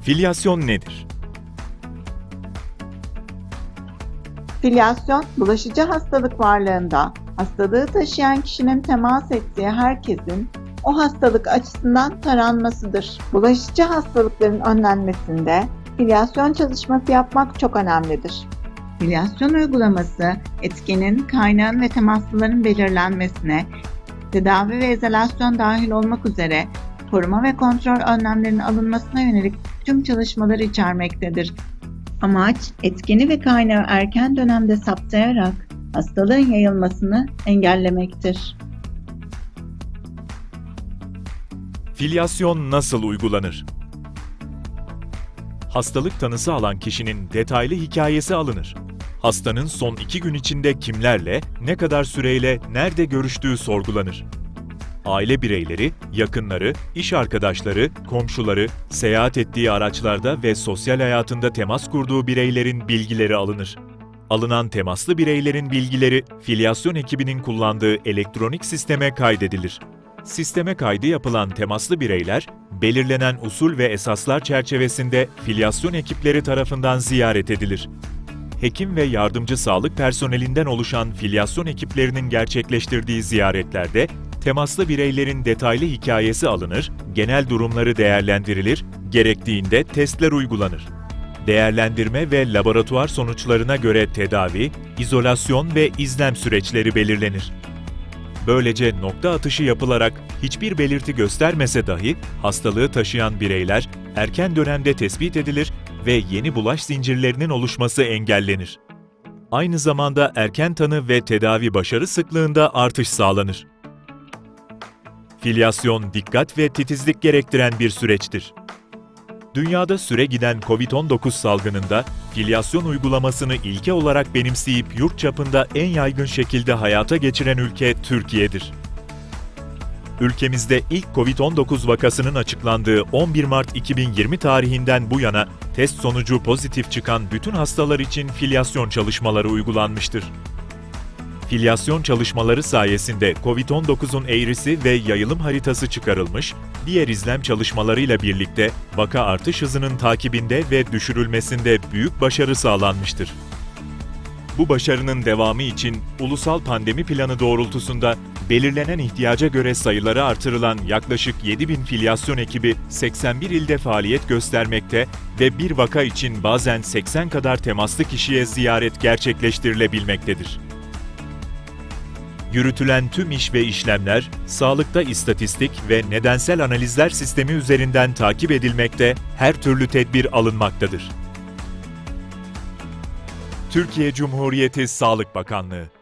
Filyasyon nedir? Filyasyon, bulaşıcı hastalık varlığında hastalığı taşıyan kişinin temas ettiği herkesin o hastalık açısından taranmasıdır. Bulaşıcı hastalıkların önlenmesinde filyasyon çalışması yapmak çok önemlidir. Filyasyon uygulaması, etkinin, kaynağın ve temaslıların belirlenmesine, tedavi ve izolasyon dahil olmak üzere koruma ve kontrol önlemlerinin alınmasına yönelik tüm çalışmaları içermektedir. Amaç etkeni ve kaynağı erken dönemde saptayarak hastalığın yayılmasını engellemektir. Filyasyon nasıl uygulanır? Hastalık tanısı alan kişinin detaylı hikayesi alınır. Hastanın son iki gün içinde kimlerle, ne kadar süreyle, nerede görüştüğü sorgulanır. Aile bireyleri, yakınları, iş arkadaşları, komşuları, seyahat ettiği araçlarda ve sosyal hayatında temas kurduğu bireylerin bilgileri alınır. Alınan temaslı bireylerin bilgileri, filyasyon ekibinin kullandığı elektronik sisteme kaydedilir. Sisteme kaydı yapılan temaslı bireyler, belirlenen usul ve esaslar çerçevesinde filyasyon ekipleri tarafından ziyaret edilir. Hekim ve yardımcı sağlık personelinden oluşan filyasyon ekiplerinin gerçekleştirdiği ziyaretlerde temaslı bireylerin detaylı hikayesi alınır, genel durumları değerlendirilir, gerektiğinde testler uygulanır. Değerlendirme ve laboratuvar sonuçlarına göre tedavi, izolasyon ve izlem süreçleri belirlenir. Böylece nokta atışı yapılarak hiçbir belirti göstermese dahi hastalığı taşıyan bireyler erken dönemde tespit edilir ve yeni bulaş zincirlerinin oluşması engellenir. Aynı zamanda erken tanı ve tedavi başarı sıklığında artış sağlanır. Filyasyon dikkat ve titizlik gerektiren bir süreçtir. Dünyada süre giden COVID-19 salgınında filyasyon uygulamasını ilke olarak benimseyip yurt çapında en yaygın şekilde hayata geçiren ülke Türkiye'dir. Ülkemizde ilk COVID-19 vakasının açıklandığı 11 Mart 2020 tarihinden bu yana test sonucu pozitif çıkan bütün hastalar için filyasyon çalışmaları uygulanmıştır. Filyasyon çalışmaları sayesinde COVID-19'un eğrisi ve yayılım haritası çıkarılmış, diğer izlem çalışmalarıyla birlikte vaka artış hızının takibinde ve düşürülmesinde büyük başarı sağlanmıştır. Bu başarının devamı için ulusal pandemi planı doğrultusunda belirlenen ihtiyaca göre sayıları artırılan yaklaşık 7000 filyasyon ekibi 81 ilde faaliyet göstermekte ve bir vaka için bazen 80 kadar temaslı kişiye ziyaret gerçekleştirilebilmektedir. Yürütülen tüm iş ve işlemler, sağlıkta istatistik ve nedensel analizler sistemi üzerinden takip edilmekte, her türlü tedbir alınmaktadır. Türkiye Cumhuriyeti Sağlık Bakanlığı